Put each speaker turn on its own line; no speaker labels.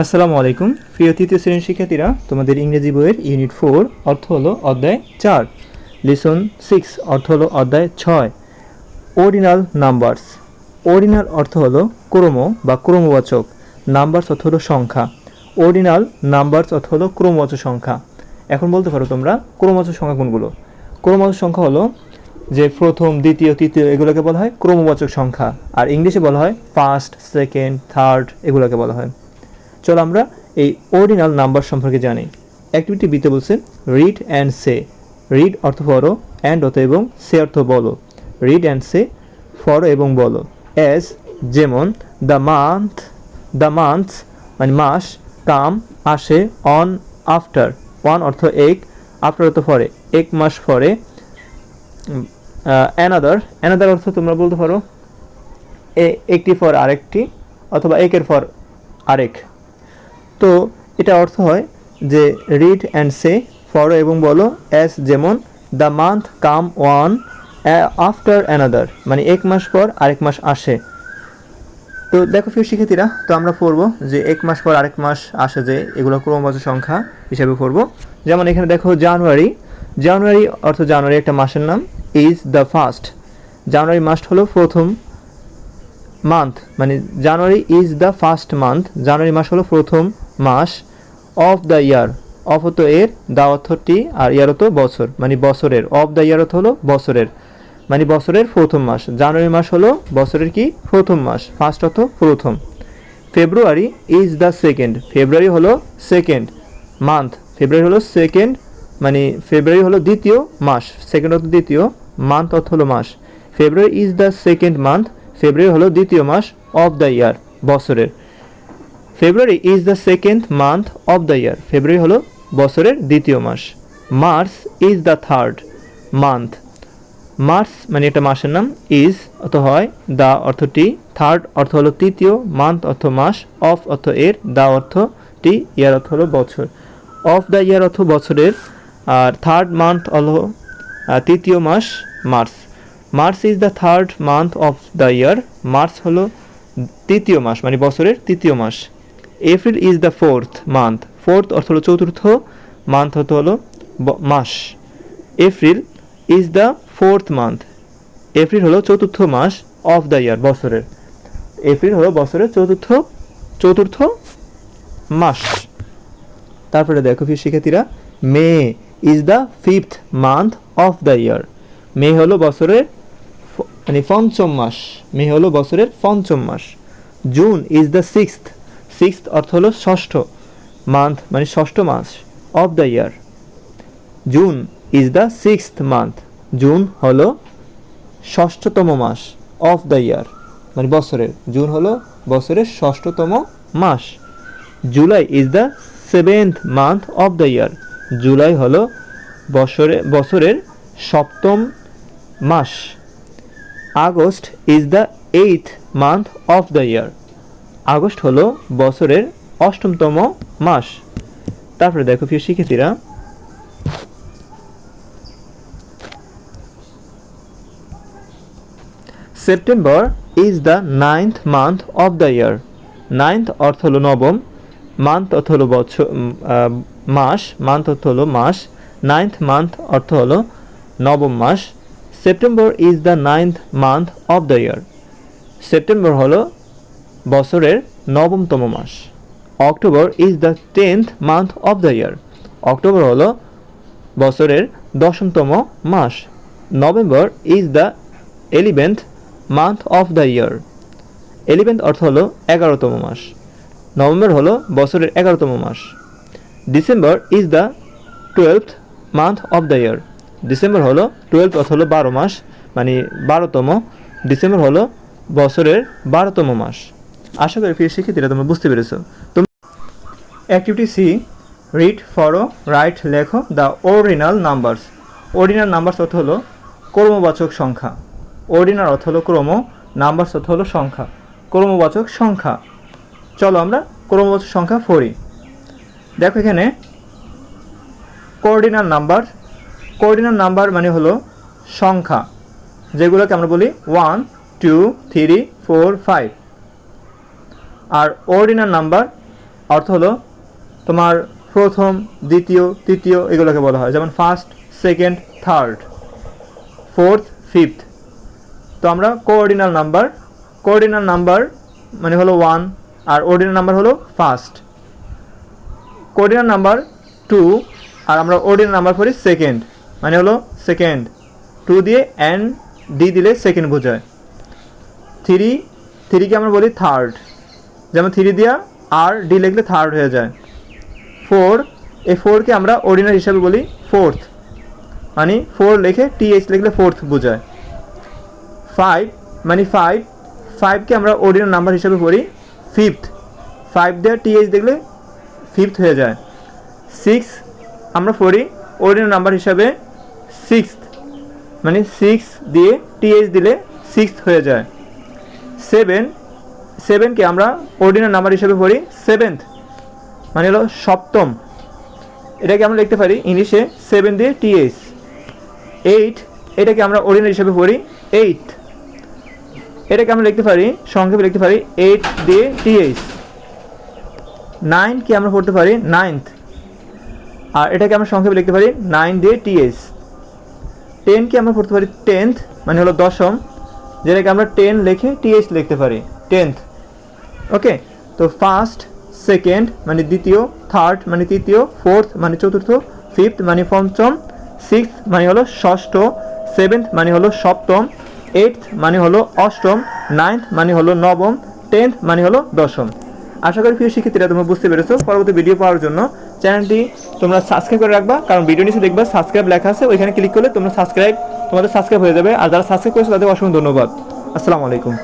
আসসালামু আলাইকুম। প্রিয় তৃতীয় শ্রেণির শিক্ষার্থীরা, তোমাদের ইংরেজি বইয়ের ইউনিট ফোর, অর্থ হলো অধ্যায় চার। লিসন সিক্স অর্থ হলো অধ্যায় ছয়। অর্ডিনাল নাম্বারস অর্ডিনাল অর্থ হলো ক্রম বা ক্রমবাচক। নাম্বারস অর্থ হলো সংখ্যা। অর্ডিনাল নাম্বারস অর্থ হলো ক্রমবাচক সংখ্যা। এখন বলতে পারো তোমরা ক্রমবাচক সংখ্যা কোনগুলো? ক্রমবাচক সংখ্যা হলো যে প্রথম, দ্বিতীয়, তৃতীয়, এগুলোকে বলা হয় ক্রমবাচক সংখ্যা। আর ইংলিশে বলা হয় ফার্স্ট সেকেন্ড থার্ড এগুলোকে বলা হয়। চলো আমরা এই অর্ডিনাল নাম্বার সম্পর্কে জানি। অ্যাক্টিভিটি বিতে বলছে রিড অ্যান্ড সে। রিড অর্থ পড়ো অ্যান্ড অর্থ এবং, সে অর্থ বলো। রিড অ্যান্ড সে ফরো এবং বলো। অ্যাজ যেমন, দ্য মান্থ দ্য মান্থ মানে মাস কাম আসে অন আফটার ওয়ান অর্থ এক আফটার অর্থ পরে এক মাস পরে অ্যানাদার অ্যানাদার অর্থ তোমরা বলতে পারো একটি ফর আরেকটি, অথবা একের ফর আরেক। তো এটা অর্থ হয় যে রিড অ্যান্ড সে ফলো এবং বলো অ্যাস যেমন the month come one after another মানে এক মাস পর আরেক মাস আসে। তো দেখো প্রিয় শিক্ষার্থীরা, তো আমরা পড়ব যে এক মাস পর আরেক মাস আসে যে এগুলো ক্রমবাচক সংখ্যা হিসেবে পড়ব। যেমন এখানে দেখো জানুয়ারি। জানুয়ারি অর্থ জানুয়ারি একটা মাসের নাম ইজ দ্য ফার্স্ট জানুয়ারি মাস হলো প্রথম মান্থ মানে January is the first month জানুয়ারি মাস হলো প্রথম মাস অফ দ্য ইয়ার অফ হতো এর, দা অর্থটি আর ইয়ার হতো বছর। মানে বছরের। অফ দ্য ইয়ার হলো বছরের। মানে বছরের প্রথম মাস। জানুয়ারি মাস হলো বছরের কি? প্রথম মাস। ফার্স্ট অর্থ প্রথম। ফেব্রুয়ারি ইজ দ্য সেকেন্ড ফেব্রুয়ারি হলো সেকেন্ড মান্থ ফেব্রুয়ারি হলো সেকেন্ড মানে ফেব্রুয়ারি হলো দ্বিতীয় মাস। সেকেন্ড অর্থ দ্বিতীয় মান্থ অর্থ হলো মাস। February is the second month ফেব্রুয়ারি হলো দ্বিতীয় মাস অফ দ্য ইয়ার বছরের। February is the second month of the year ফেব্রুয়ারি হলো বছরের দ্বিতীয় মাস। March is the third month March মানে একটা মাসের নাম ইজ অর্থ হয় দ্য অর্থটি থার্ড অর্থ হলো তৃতীয় মান্থ অর্থ মাস অফ অর্থ এর দ্য অর্থটি ইয়ার অর্থ হলো বছর। অফ দ্য ইয়ার অর্থ বছরের, আর থার্ড মান্থ হলো তৃতীয় মাস March March is the third month of the year March হলো তৃতীয় মাস মানে বছরের তৃতীয় মাস। April is the fourth month fourth অর্থ হলো চতুর্থ মান্থ অর্থ হলো মাস। April is the fourth month April হলো চতুর্থ মাস অফ দ্য ইয়ার বছরের। এপ্রিল হলো বছরের চতুর্থ চতুর্থ মাস। তারপরে দেখো ফির শিক্ষার্থীরা May is the fifth month of the year মে হলো বছরের মানে পঞ্চম মাস। মে হলো বছরের পঞ্চম মাস। June is the sixth sixth অর্থ হলো ষষ্ঠ মান্থ মানে ষষ্ঠ মাস of the year June is the sixth month June হলো ষষ্ঠতম মাস অফ দ্য ইয়ার মানে বছরের। জুন হলো বছরের ষষ্ঠতম মাস। July is the seventh month of the year July হলো বছরে, বছরের সপ্তম মাস। August is the eighth month of the year August হলো বছরের অষ্টমতম মাস। তারপরে দেখো প্রিয় শিক্ষার্থীরা। September is the ninth month of the year ninth অর্থ হলো নবম। মান্থ অর্থ হলো বছর মাস। মান্থ অর্থ হলো মাস। নাইন্থ মান্থ অর্থ হলো নবম মাস। September is the ninth month of the year September হলো বছরের নবমতম মাস। October is the tenth month of the year October হলো বছরের দশমতম মাস। November is the eleventh month of the year eleventh অর্থ হলো এগারোতম মাস। নভেম্বর হলো বছরের এগারোতম মাস। December is the twelfth month of the year December হলো টুয়েলভ অর্থ হলো বারো মাস মানে বারোতম। ডিসেম্বর হলো বছরের বারোতম মাস। আশা করি ফিরে শিক্ষার্থীরা তোমরা বুঝতে পেরেছ। তুমি activity C read follow right লেখো the original numbers original numbers অর্থ হলো ক্রমবাচক সংখ্যা। অরিজিনাল অর্থ হলো ক্রম নাম্বারস অর্থ হলো সংখ্যা। ক্রমবাচক সংখ্যা। চলো আমরা ক্রমবাচক সংখ্যা পড়ি। দেখো এখানে কোঅর্ডিনাল নাম্বার কোঅর্ডিনাল নাম্বার মানে হলো সংখ্যা। যেগুলোকে আমরা বলি one two three four five আর অর্ডিনাল নাম্বার অর্থ হলো তোমার প্রথম, দ্বিতীয়, তৃতীয় এগুলোকে বলা হয়। যেমন first second third fourth fifth তো আমরা কোঅর্ডিনাল নাম্বার কোঅর্ডিনাল নাম্বার মানে হলো ওয়ান আর অর্ডিনাল নাম্বার হলো ফার্স্ট কোঅর্ডিনাল নাম্বার টু আর আমরা অর্ডিনাল নাম্বার করি সেকেন্ড মানে হলো সেকেন্ড টু দিয়ে এন ডি দিলে সেকেন্ড বোঝায়। থ্রি থ্রিকে আমরা বলি থার্ড যেমন থ্রি দিয়া আর ডি লিখলে থার্ড হয়ে যায়। ফোর এই ফোরকে আমরা অর্ডিনাল হিসাবে বলি ফোর্থ মানে ফোর লিখে টিএইচ লিখলে ফোর্থ বোঝায়। ফাইভ মানে ফাইভ ফাইভকে আমরা অর্ডিনাল নাম্বার হিসাবে পড়ি ফিফথ ফাইভ দিয়ে টিএইচ দেখলে ফিফথ হয়ে যায়। সিক্স আমরা পড়ি অর্ডিনাল নাম্বার হিসাবে সিক্সথ মানে সিক্স দিয়ে টিএইচ দিলে সিক্সথ হয়ে যায়। সেভেন সেভেনকে আমরা অর্ডিনাল নাম্বার হিসেবে পড়ি সেভেন্থ মানে হলো সপ্তম। এটাকে আমরা লিখতে পারি ইংলিশে সেভেন দিয়ে টিএস এইট এটাকে আমরা অর্ডিনাল হিসেবে পড়ি এইট এটাকে আমরা লিখতে পারি, সংক্ষেপে লিখতে পারি এইট দিয়ে টিএস নাইনকে আমরা পড়তে পারি নাইনথ আর এটাকে আমরা সংক্ষেপে লিখতে পারি নাইন দিয়ে টিএস টেনকে আমরা পড়তে পারি টেন্থ মানে হলো দশম। যেটাকে আমরা টেন লিখে টিএস লিখতে পারি টেন্থ ওকে তো ফার্স্ট সেকেন্ড মানে দ্বিতীয় থার্ড মানে তৃতীয় ফোর্থ মানে চতুর্থ ফিফথ মানে পঞ্চম সিক্সথ মানে হলো ষষ্ঠ সেভেন্থ মানে হলো সপ্তম এইটথ মানে হলো অষ্টম নাইন্থ মানে হলো নবম টেন্থ মানে হলো দশম। আশা করি প্রিয় শিক্ষার্থীরা তোমরা বুঝতে পেরেছ। পরবর্তী ভিডিও পাওয়ার জন্য চ্যানেলটি তোমরা সাবস্ক্রাইব করে রাখবা, কারণ ভিডিও নিচে দেখবা সাবস্ক্রাইব লেখা আছে, ওইখানে ক্লিক করলে তোমরা সাবস্ক্রাইব তোমাদের সাবস্ক্রাইব হয়ে যাবে। আর যারা সাবস্ক্রাইব করেছ তাদের অসংখ্য ধন্যবাদ। আসসালামু আলাইকুম।